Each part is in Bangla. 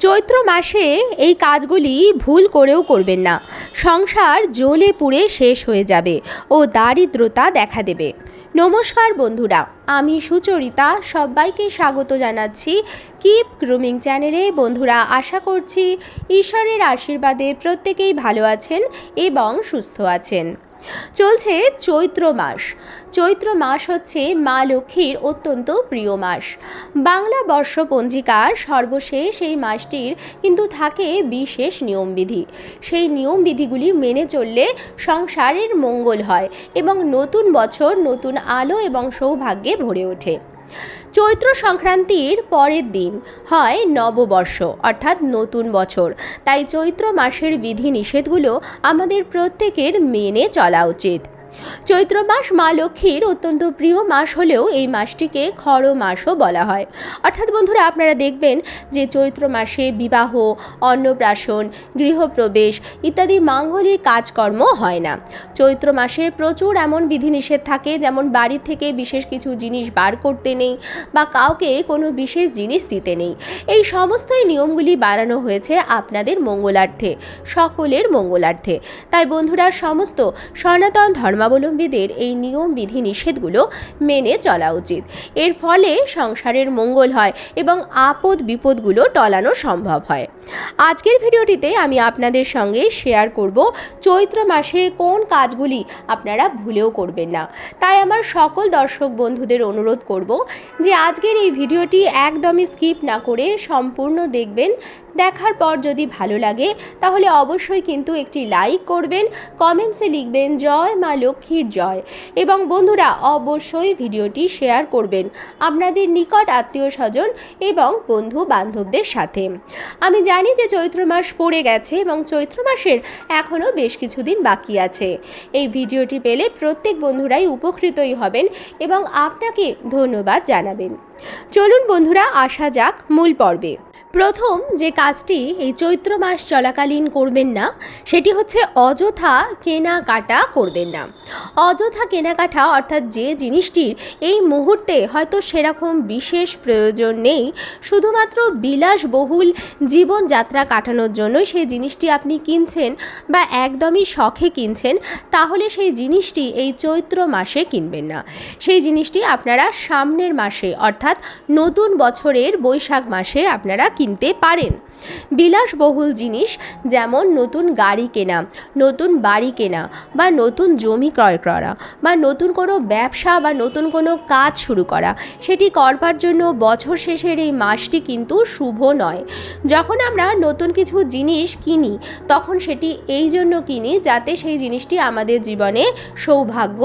চৈত্র মাসে এই কাজগুলি ভুল করেও করবেন না। সংসার জ্বলে পুড়ে শেষ হয়ে যাবে ও দারিদ্রতা দেখা দেবে। নমস্কার বন্ধুরা, আমি সুচরিতা, সবাইকে স্বাগত জানাচ্ছি কিপ গ্রুমিং চ্যানেলে। বন্ধুরা, আশা করছি ঈশ্বরের আশীর্বাদে প্রত্যেকেই ভালো আছেন এবং সুস্থ আছেন। চলছে চৈত্র মাস। চৈত্র মাস হচ্ছে মা লক্ষ্মীর অত্যন্ত প্রিয় মাস। বাংলা বর্ষপঞ্জিকার সর্বশেষ এই মাসটির কিন্তু থাকে বিশেষ নিয়মবিধি। সেই নিয়মবিধিগুলি মেনে চললে সংসারের মঙ্গল হয় এবং নতুন বছর, নতুন আলো এবং সৌভাগ্যে ভরে ওঠে। চৈত্র সংক্রান্তির পরের দিন হয় নববর্ষ, অর্থাৎ নতুন বছর। তাই চৈত্র মাসের বিধি নিষেধগুলো আমাদের প্রত্যেকের মেনে চলা উচিত। চৈত্র মাস মা লক্ষ্মীর অত্যন্ত প্রিয় মাস হলেও এই মাসটিকে খড় মাসও বলা হয়। অর্থাৎ বন্ধুরা, আপনারা দেখবেন যে চৈত্র মাসে বিবাহ, অন্নপ্রাশন, গৃহপ্রবেশ ইত্যাদি মাঙ্গলিক কাজকর্ম হয় না। চৈত্র মাসে প্রচুর এমন বিধিনিষেধ থাকে, যেমন বাড়ি থেকে বিশেষ কিছু জিনিস বার করতে নেই বা কাউকে কোনো বিশেষ জিনিস দিতে নেই। এই সমস্তই নিয়মগুলি বানানো হয়েছে আপনাদের মঙ্গলার্থে, সকলের মঙ্গলার্থে। তাই বন্ধুরা, সমস্ত সনাতন ধর্মাবলম্বীদের এই নিয়ম, বিধি, নিষেধগুলো মেনে চলা উচিত। এর ফলে সংসারের মঙ্গল হয় এবং আপদ বিপদগুলো টলানো সম্ভব হয়। আজকের ভিডিওটিতে আমি আপনাদের সঙ্গে শেয়ার করব চৈত্র মাসে কোন কাজগুলি আপনারা ভুলেও করবেন না। তাই আমার সকল দর্শক বন্ধুদের অনুরোধ করব যে আজকের এই ভিডিওটি একদমই স্কিপ না করে সম্পূর্ণ দেখবেন। দেখার পর যদি ভালো লাগে তাহলে অবশ্যই কিন্তু একটি লাইক করবেন কমেন্টসে লিখবেন, জয় মা লক্ষ্মীর জয় এবং বন্ধুরা অবশ্যই ভিডিওটি শেয়ার করবেন আপনাদের নিকট আত্মীয় স্বজন এবং বন্ধু বান্ধবদের সাথে। আমি জানি যে চৈত্র মাস পড়ে গেছে এবং চৈত্র মাসের এখনও বেশ কিছুদিন বাকি আছে। এই ভিডিওটি পেলে প্রত্যেক বন্ধুরাই উপকৃতই হবেন এবং আপনাকে ধন্যবাদ জানাবেন। চলুন বন্ধুরা, আসা যাক মূল পর্বে। প্রথম যে কাজটি এই চৈত্র মাস চলাকালীন করবেন না, সেটি হচ্ছে অযথা কেনাকাটা করবেন না। অযথা কেনাকাটা অর্থাৎ যে জিনিসটির এই মুহূর্তে হয়তো সেরকম বিশেষ প্রয়োজন নেই, শুধুমাত্র বিলাসবহুল জীবনযাত্রা কাটানোর জন্য সেই জিনিসটি আপনি কিনছেন বা একদমই শখে কিনছেন, তাহলে সেই জিনিসটি এই চৈত্র মাসে কিনবেন না। সেই জিনিসটি আপনারা সামনের মাসে অর্থাৎ নতুন বছরের বৈশাখ মাসে আপনারা কিনতে পারেন। বিলাসবহুল জিনিস যেমন নতুন গাড়ি কেনা, নতুন বাড়ি কেনা বা নতুন জমি ক্রয় করা বা নতুন কোনো ব্যবসা বা নতুন কোনো কাজ শুরু করা। সেটি করবার জন্য বছর শেষের এই মাসটি কিন্তু শুভ নয়। যখন আমরা নতুন কিছু জিনিস কিনি, তখন সেটি এই জন্য কিনি যাতে সেই জিনিসটি আমাদের জীবনে সৌভাগ্য,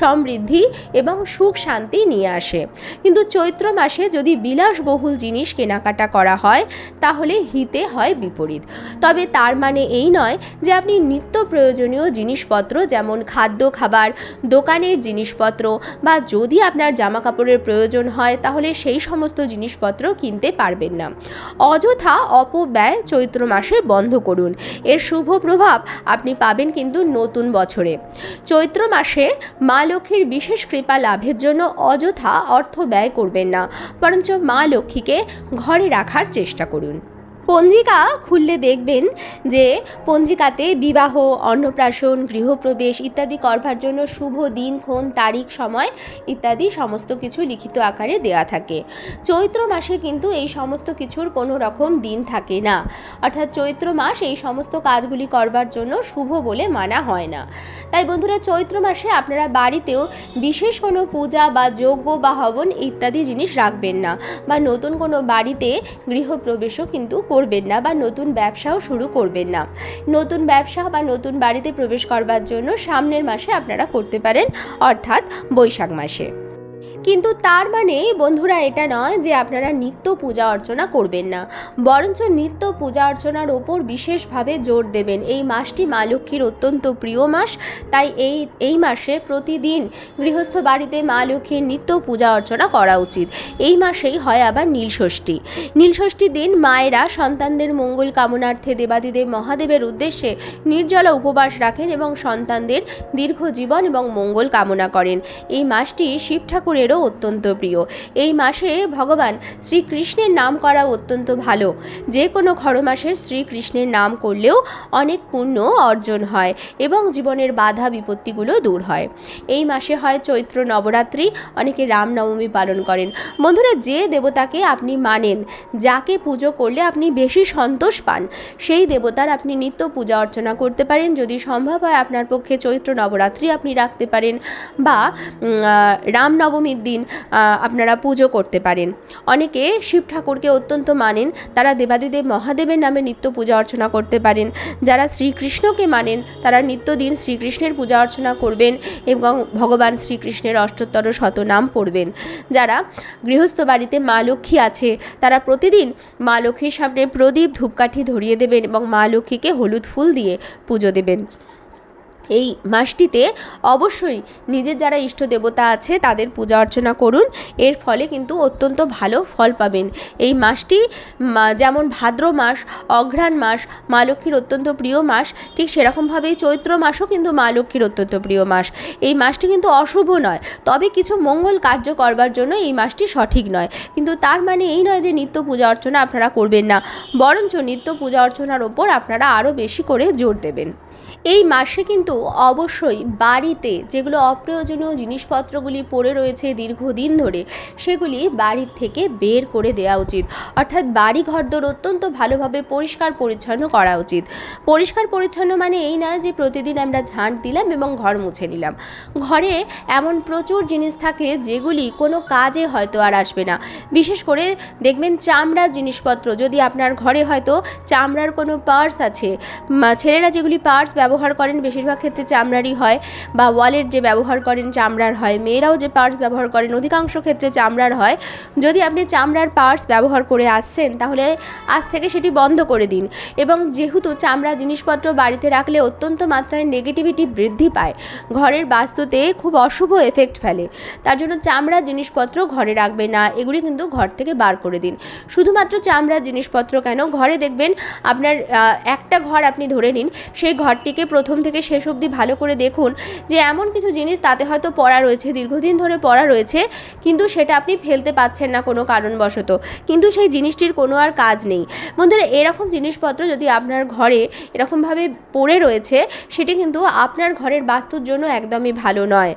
সমৃদ্ধি এবং সুখ শান্তি নিয়ে আসে। কিন্তু চৈত্র মাসে যদি বিলাসবহুল জিনিস কেনাকাটা করা হয়, তাহলে হিতে হয় বিপরীত। তবে তার মানে এই নয় যে আপনি নিত্য প্রয়োজনীয় জিনিসপত্র যেমন খাদ্য, খাবার, দোকানের জিনিসপত্র বা যদি আপনার জামা কাপড়ের প্রয়োজন হয় তাহলে সেই সমস্ত জিনিসপত্র কিনতে পারবেন না। অযথা অপব্যয় চৈত্র মাসে বন্ধ করুন। এর শুভ প্রভাব আপনি পাবেন কিন্তু নতুন বছরে। চৈত্র মাসে মা লক্ষ্মীর বিশেষ কৃপা লাভের জন্য অযথা অর্থ ব্যয় করবেন না। বরঞ্চ মা লক্ষ্মীকে ঘরে রাখার চেষ্টা করুন। পঞ্জিকা খুললে দেখবেন যে পঞ্জিকাতে বিবাহ, অন্নপ্রাশন, গৃহপ্রবেশ ইত্যাদি করবার জন্য শুভ দিনক্ষণ তারিখ, সময় ইত্যাদি সমস্ত কিছু লিখিত আকারে দেওয়া থাকে। চৈত্র মাসে কিন্তু এই সমস্ত কিছুর কোনো রকম দিন থাকে না। অর্থাৎ চৈত্র মাস এই সমস্ত কাজগুলি করবার জন্য শুভ বলে মানা হয় না। তাই বন্ধুরা, চৈত্র মাসে আপনারা বাড়িতেও বিশেষ কোনো পূজা বা যজ্ঞ বা হবন ইত্যাদি জিনিস রাখবেন না বা নতুন কোনো বাড়িতে গৃহপ্রবেশও কিন্তু করবেন না বা নতুন ব্যবসাও শুরু করবেন না। নতুন ব্যবসা বা নতুন বাড়িতে প্রবেশ করবার জন্য সামনের মাসে আপনারা করতে পারেন, অর্থাৎ বৈশাখ মাসে। কিন্তু তার মানে বন্ধুরা, এটা নয় যে আপনারা নিত্য পূজা অর্চনা করবেন না। বরঞ্চ নিত্য পূজা অর্চনার ওপর বিশেষভাবে জোর দেবেন। এই মাসটি মা লক্ষ্মীর অত্যন্ত প্রিয় মাস। তাই এই এই মাসে প্রতিদিন গৃহস্থ বাড়িতে মা লক্ষ্মীর নিত্য পূজা অর্চনা করা উচিত। এই মাসেই হয় আবার নীলষষ্ঠী। নীলষষ্ঠীর দিন মায়েরা সন্তানদের মঙ্গল কামনার্থে দেবাদিদেব মহাদেবের উদ্দেশ্যে নির্জলা উপবাস রাখেন এবং সন্তানদের দীর্ঘ জীবন এবং মঙ্গল কামনা করেন। এই মাসটি শিব ঠাকুরেরও ভগবানেরও অত্যন্ত প্রিয়। এই মাসে ভগবান শ্রীকৃষ্ণের নাম করা অত্যন্ত ভালো। যে কোনো খরমাসের শ্রীকৃষ্ণের নাম করলেও অনেক পুণ্য অর্জন হয় এবং জীবনের বাধা বিপত্তিগুলো দূর হয়। এই মাসে হয় চৈত্র নবরাত্রি, অনেকে রামনবমী পালন করেন। বন্ধুরা, যে দেবতাকে আপনি মানেন, যাকে পুজো করলে আপনি বেশি সন্তোষ পান, সেই দেবতার আপনি নিত্য পূজা অর্চনা করতে পারেন। যদি সম্ভব হয় আপনার পক্ষে চৈত্র নবরাত্রি আপনি রাখতে পারেন বা রামনবমীর দিন আপনারা পুজো করতে পারেন। অনেকে শিব ঠাকুরকে অত্যন্ত মানেন, তারা দেবাদিদেব মহাদেবের নামে নিত্য পূজা অর্চনা করতে পারেন। যারা শ্রীকৃষ্ণকে মানেন, তারা নিত্যদিন শ্রীকৃষ্ণের পূজা অর্চনা করবেন এবং ভগবান শ্রীকৃষ্ণের অষ্টোত্তর শতনাম পড়বেন। যারা গৃহস্থ বাড়িতে মা লক্ষ্মী আছে, তারা প্রতিদিন মা লক্ষ্মীর সামনে প্রদীপ, ধূপকাঠি ধরিয়ে দেবেন এবং মা লক্ষ্মীকে হলুদ ফুল দিয়ে পুজো দেবেন। এই মাসটিতে অবশ্যই নিজের যারা ইষ্ট দেবতা আছে তাদের পূজা অর্চনা করুন। এর ফলে কিন্তু অত্যন্ত ভালো ফল পাবেন। এই মাসটি যেমন ভাদ্র মাস, অঘ্রাণ মাস, মা লক্ষ্মীর অত্যন্ত প্রিয় মাস, ঠিক সেরকমভাবেই চৈত্র মাসও কিন্তু মা লক্ষ্মীর অত্যন্ত প্রিয় মাস। এই মাসটি কিন্তু অশুভ নয়, তবে কিছু মঙ্গল কার্য করবার জন্য এই মাসটি সঠিক নয়। কিন্তু তার মানে এই নয় যে নিত্য পূজা অর্চনা আপনারা করবেন না, বরঞ্চ নিত্য পূজা অর্চনার ওপর আপনারা আরও বেশি করে জোর দেবেন। এই মাসে কিন্তু অবশ্যই বাড়িতে যেগুলো অপ্রয়োজনীয় জিনিসপত্রগুলি পড়ে রয়েছে দীর্ঘদিন ধরে, সেগুলি বাড়ির থেকে বের করে দেওয়া উচিত। অর্থাৎ বাড়ি ঘরদোর অত্যন্ত ভালোভাবে পরিষ্কার পরিচ্ছন্ন করা উচিত। পরিষ্কার পরিচ্ছন্ন মানে এই না যে প্রতিদিন আমরা ঝাঁট দিলাম এবং ঘর মুছে নিলাম। ঘরে এমন প্রচুর জিনিস থাকে যেগুলি কোনো কাজে হয়তো আর আসবে না। বিশেষ করে দেখবেন চামড়ার জিনিসপত্র, যদি আপনার ঘরে হয়তো চামড়ার কোনো পার্স আছে ছেলেরা যেগুলি পার্স ব্যবহার করেন, বেশিরভাগ ক্ষেত্রে চামড়ারই হয় বা ওয়ালেট যে ব্যবহার করেন চামড়ার হয়। মেয়েরাও যে পার্স ব্যবহার করেন, অধিকাংশ ক্ষেত্রে চামড়ার হয়। যদি আপনি চামড়ার পার্স ব্যবহার করে আসছেন, তাহলে আজ থেকে সেটি বন্ধ করে দিন। এবং যেহেতু চামড়া জিনিসপত্র বাড়িতে রাখলে অত্যন্ত মাত্রায় নেগেটিভিটি বৃদ্ধি পায়, ঘরের বাস্তুতে খুব অশুভ এফেক্ট ফেলে। তার জন্য চামড়া জিনিসপত্র ঘরে রাখবে না, এগুলি কিন্তু ঘর থেকে বার করে দিন। শুধুমাত্র চামড়ার জিনিসপত্র কেন? ঘরে দেখবেন আপনার একটা ঘর আপনি ধরে নিন, সেই ঘরটিকে প্রথম থেকে শেষ অবধি ভালো করে দেখুন যে এমন কিছু জিনিস তাতে হয়তো পড়া রয়েছে, দীর্ঘদিন ধরে পড়া রয়েছে, কিন্তু সেটা আপনি ফেলতে পাচ্ছেন না কোনো কারণবশত। কিন্তু সেই জিনিসটির কোনো আর কাজ নেই। বন্ধুরা, এরকম জিনিসপত্র যদি আপনার ঘরে এরকমভাবে পড়ে রয়েছে, সেটি কিন্তু আপনার ঘরের বাস্তুর জন্য একদমই ভালো নয়।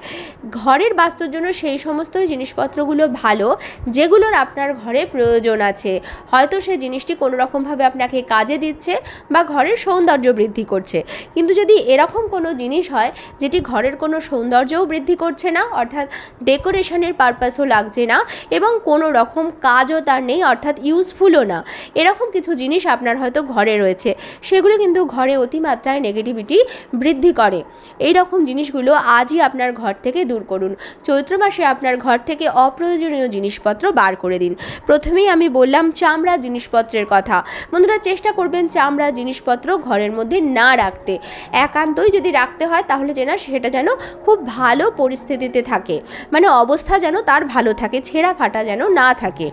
ঘরের বাস্তুর জন্য সেই সমস্ত জিনিসপত্রগুলো ভালো, যেগুলোর আপনার ঘরে প্রয়োজন আছে। হয়তো সেই জিনিসটি কোনো রকমভাবে আপনাকে কাজে দিচ্ছে বা ঘরের সৌন্দর্য বৃদ্ধি করছে। কিন্তু যদি এরকম কোনো জিনিস হয়, যেটি ঘরের কোনো সৌন্দর্যও বৃদ্ধি করছে না, অর্থাৎ ডেকোরেশনের পারপাসও লাগছে না এবং কোনো রকম কাজও তার নেই, অর্থাৎ ইউজফুলও না। এরকম কিছু জিনিস আপনার হয়তো ঘরে রয়েছে, সেগুলো কিন্তু ঘরে অতিমাত্রায় নেগেটিভিটি বৃদ্ধি করে। এই রকম জিনিসগুলো আজই আপনার ঘর থেকে দূর করুন। চৈত্র মাসে আপনার ঘর থেকে অপ্রয়োজনীয় জিনিসপত্র বার করে দিন। প্রথমেই আমি বললাম চামড়া জিনিসপত্রের কথা। বন্ধুরা, চেষ্টা করবেন চামড়া জিনিসপত্র ঘরের মধ্যে না রাখতে। একান্তই যদি রাখতে হয় তাহলে যেন সেটা যেন খুব ভালো পরিস্থিতিতে থাকে। মানে অবস্থা যেন তার ভালো থাকে, ছেঁড়া ফাটা যেন না থাকে।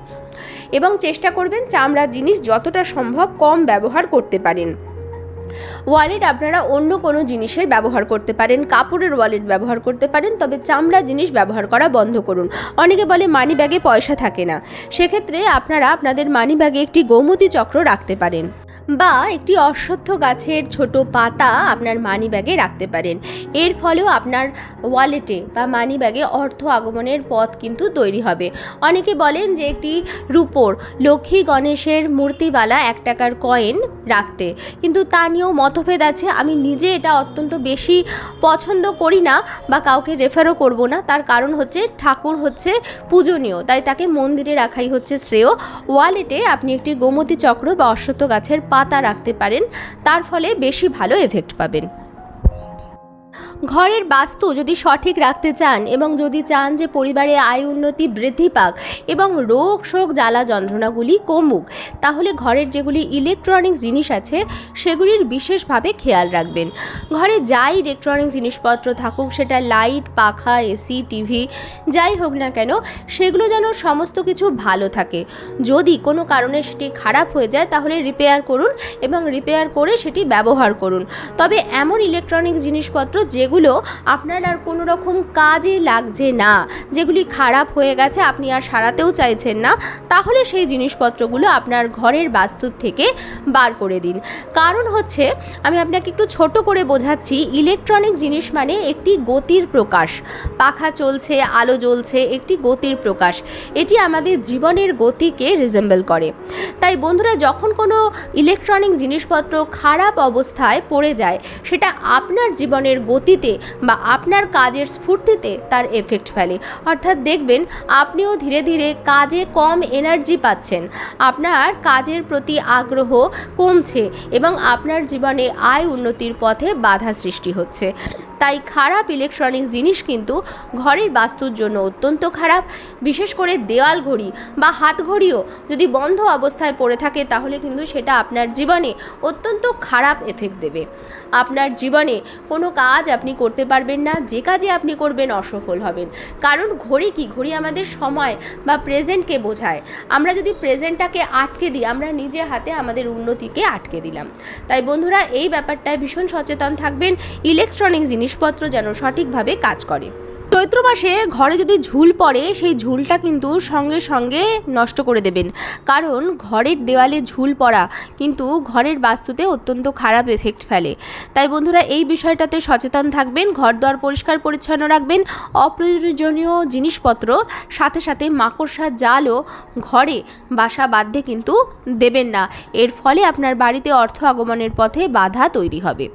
এবং চেষ্টা করবেন চামড়ার জিনিস যতটা সম্ভব কম ব্যবহার করতে পারেন। ওয়ালেট আপনারা অন্য কোনো জিনিসের ব্যবহার করতে পারেন, কাপড়ের ওয়ালেট ব্যবহার করতে পারেন, তবে চামড়া জিনিস ব্যবহার করা বন্ধ করুন। অনেকে বলে মানি ব্যাগে পয়সা থাকে না। সেক্ষেত্রে আপনারা আপনাদের মানি ব্যাগে একটি গোমতী চক্র রাখতে পারেন। বা একটি অশ্বত্থ গাছের ছোট পাতা আপনার মানি ব্যাগে রাখতে পারেন। এর ফলেও আপনার ওয়ালেটে বা মানি ব্যাগে অর্থ আগমনের পথ কিন্তু তৈরি হবে। অনেকে বলেন যে একটি রূপোর লক্ষ্মী গণেশের মূর্তিওয়ালা এক টাকার কয়েন রাখতে। কিন্তু তা নিয়েও মতভেদ আছে। আমি নিজে এটা অত্যন্ত বেশি পছন্দ করি না বা কাউকে রেফারও করব না। তার কারণ হচ্ছে ঠাকুর হচ্ছে পূজনীয়, তাই তাকে মন্দিরে রাখাই হচ্ছে শ্রেয়। ওয়ালেটে আপনি একটি গোমতী চক্র বা অশ্বত্থ গাছের পাতা রাখতে পারেন তার ফলে বেশি ভালো এফেক্ট পাবেন। ঘরের বাস্তু যদি সঠিক রাখতে চান এবং যদি চান যে পরিবারে আয় উন্নতি বৃদ্ধি পাক এবং রোগ শোক জ্বালা যন্ত্রণাগুলি কমুক, তাহলে ঘরের যেগুলি ইলেকট্রনিক্স জিনিস আছে, সেগুলির বিশেষভাবে খেয়াল রাখবেন। ঘরে যাই ইলেকট্রনিক্স জিনিসপত্র থাকুক, সেটা লাইট পাখা এসি টিভি যাই হোক না কেন, সেগুলো যেন সমস্ত কিছু ভালো থাকে। যদি কোনো কারণে সেটি খারাপ হয়ে যায়, তাহলে রিপেয়ার করুন এবং রিপেয়ার করে সেটি ব্যবহার করুন। তবে এমন ইলেকট্রনিক্স জিনিসপত্র যে যেগুলো আপনার আর কোনো রকম কাজে লাগছে না, যেগুলি খারাপ হয়ে গেছে আপনি আর সারাতেও চাইছেন না, তাহলে সেই জিনিসপত্রগুলো আপনার ঘরের বাস্তু থেকে বার করে দিন। কারণ হচ্ছে, আমি আপনাকে একটু ছোট করে বোঝাচ্ছি, ইলেকট্রনিক জিনিস মানে একটি গতির প্রকাশ। পাখা চলছে, আলো জ্বলছে, একটি গতির প্রকাশ। এটি আমাদের জীবনের গতিকে রিজেম্বল করে। তাই বন্ধুরা, যখন কোনো ইলেকট্রনিক জিনিসপত্র খারাপ অবস্থায় পড়ে যায়, সেটা আপনার জীবনের গতিতে বা আপনার কাজের স্ফূর্তিতে তার এফেক্ট ফেলে। অর্থাৎ দেখবেন, আপনিও ধীরে ধীরে কাজে কম এনার্জি পাচ্ছেন। আপনার কাজের প্রতি আগ্রহ কমছে এবং আপনার জীবনে আয় উন্নতির পথে বাধা সৃষ্টি হচ্ছে। তাই খারাপ ইলেকট্রনিক্স জিনিস কিন্তু ঘরের বাস্তুর জন্য অত্যন্ত খারাপ। বিশেষ করে দেওয়াল ঘড়ি বা হাত ঘড়িও যদি বন্ধ অবস্থায় পড়ে থাকে তাহলে কিন্তু সেটা আপনার জীবনে অত্যন্ত খারাপ এফেক্ট দেবে। আপনার জীবনে কোনো কাজ আপনি করতে পারবেন না, যে কাজে আপনি করবেন অসফল হবেন। কারণ ঘড়ি কি? ঘড়ি আমাদের সময় বা প্রেজেন্টকে বোঝায়। আমরা যদি প্রেজেন্টটাকে আটকে দিই, আমরা নিজে হাতে আমাদের উন্নতিকে আটকে দিলাম। তাই বন্ধুরা, এই ব্যাপারটায় ভীষণ সচেতন থাকবেন। ইলেকট্রনিক জিনিসপত্র যেন সঠিকভাবে কাজ করে। চৈত্র মাসে ঘরে যদি ঝুল পড়ে, সেই ঝুলটা কিন্তু সঙ্গে সঙ্গে নষ্ট করে দেবেন। কারণ ঘরের দেওয়ালে ঝুল পড়া কিন্তু ঘরের বাস্তুতে অত্যন্ত খারাপ এফেক্ট ফেলে। তাই বন্ধুরা, এই বিষয়টাতে সচেতন থাকবেন ঘর দ্বার পরিষ্কার পরিচ্ছন্ন রাখবেন, অপ্রয়োজনীয় জিনিসপত্র, সাথে সাথে মাকড়সার জালও ঘরে বাসা বাঁধতে কিন্তু দেবেন না। এর ফলে আপনার বাড়িতে অর্থ আগমনের পথে বাধা তৈরি হবে।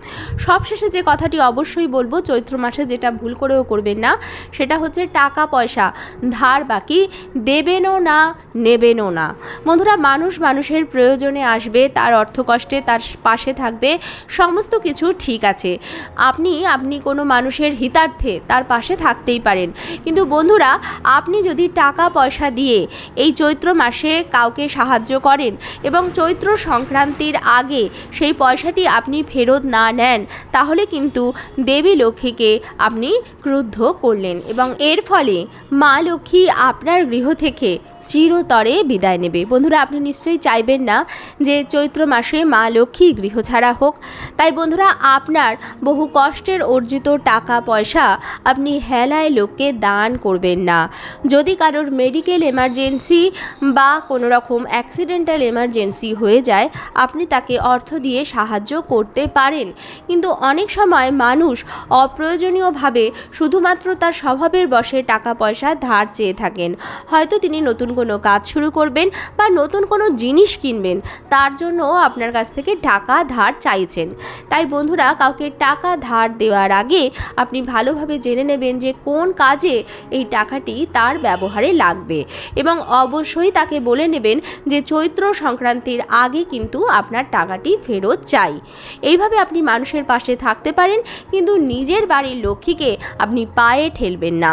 সবশেষে যে কথাটি অবশ্যই বলব, চৈত্র মাসে যেটা ভুল করেও করবেন না সেটা হচ্ছে টাকা, পয়সা। ধার বাকি, দেবেনও না, নেবেনও না। বন্ধুরা, মানুষ মানুষের প্রয়োজনে আসবে, তার অর্থকষ্টে তার পাশে থাকবে, সমস্ত কিছু ঠিক আছে। আপনি আপনি কোনো মানুষের হিতার্থে তার পাশে থাকতেই পারেন। কিন্তু বন্ধুরা, আপনি যদি টাকা, পয়সা দিয়ে এই চৈত্র মাসে কাউকে সাহায্য করেন এবং চৈত্র সংক্রান্তির আগে সেই পয়সাটি আপনি ফেরত না নেন, তাহলে কিন্তু দেবী লক্ষ্মীকে আপনি ক্রুদ্ধ করলেন এবং এর ফলে মা লক্ষ্মী আপনার গৃহ থেকে চিরতরে বিদায় নেবে। বন্ধুরা, আপনি নিশ্চয়ই চাইবেন না যে চৈত্র মাসে মা লক্ষ্মী গৃহ ছাড়া হোক। তাই বন্ধুরা, আপনার বহু কষ্টের অর্জিত টাকা পয়সা আপনি হেলায় লোককে দান করবেন না। যদি কারোর মেডিকেল এমার্জেন্সি বা কোনো রকম অ্যাক্সিডেন্টাল এমার্জেন্সি হয়ে যায়, আপনি তাকে অর্থ দিয়ে সাহায্য করতে পারেন। কিন্তু অনেক সময় মানুষ অপ্রয়োজনীয়ভাবে শুধুমাত্র তার স্বভাবের বশে টাকা পয়সা ধার চেয়ে থাকেন। হয়তো তিনি নতুন কোনো কাজ শুরু করবেন বা নতুন কোনো জিনিস কিনবেন, তার জন্য আপনার কাছ থেকে টাকা ধার চাইছেন। তাই বন্ধুরা, কাউকে টাকা ধার দেওয়ার আগে আপনি ভালোভাবে জেনে নেবেন যে কোন কাজে এই টাকাটি তার ব্যবহারে লাগবে এবং অবশ্যই তাকে বলে নেবেন যে চৈত্র সংক্রান্তির আগে কিন্তু আপনার টাকাটি ফেরত চাই। এইভাবে আপনি মানুষের পাশে থাকতে পারেন, কিন্তু নিজের বাড়ির লক্ষ্মীকে আপনি পায়ে ঠেলবেন না।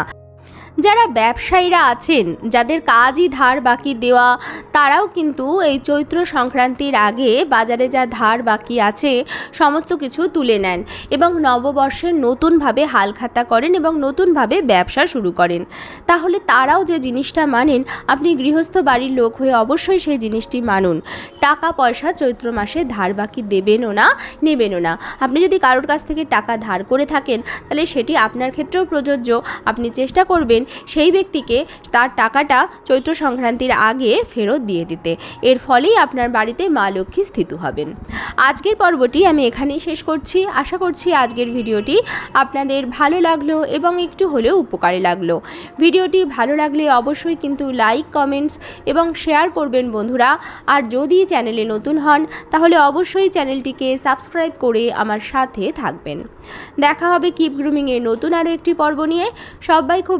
যারা ব্যবসায়ীরা আছেন, যাদের কাজই ধার বাকি দেওয়া, তারাও কিন্তু এই চৈত্র সংক্রান্তির আগে বাজারে যা ধার বাকি আছে, সমস্ত কিছু তুলে নেন এবং নববর্ষের নতুনভাবে হালখাতা করেন এবং নতুনভাবে ব্যবসা শুরু করেন। তাহলে তারাও যে জিনিসটা মানেন, আপনি গৃহস্থ বাড়ির লোক হয়ে অবশ্যই সেই জিনিসটি মানুন। টাকা পয়সা চৈত্র মাসে ধার বাকি দেবেনও না, নেবেনও না। আপনি যদি কারোর কাছ থেকে টাকা ধার করে থাকেন, তাহলে সেটি আপনার ক্ষেত্রেও প্রযোজ্য। আপনি চেষ্টা করবেন সেই ব্যক্তিকে তার টাকাটা চৈত্র সংক্রান্তির আগে ফেরত দিয়ে দিতে। এর ফলেই আপনার বাড়িতে মা লক্ষ্মী স্থিত হবেন। আজকের পর্বটি আমি এখানেই শেষ করছি। আশা করছি আজকের ভিডিওটি আপনাদের ভালো লাগল এবং একটু হলেও উপকারে লাগল। ভিডিওটি ভালো লাগলে অবশ্যই কিন্তু লাইক, কমেন্টস এবং শেয়ার করবেন বন্ধুরা। আর যদি চ্যানেলে নতুন হন, তাহলে অবশ্যই চ্যানেলটিকে সাবস্ক্রাইব করে আমার সাথে থাকবেন। দেখা হবে কিপ গ্রুমিংয়ের নতুন আরও একটি পর্ব নিয়ে। সবাই খুব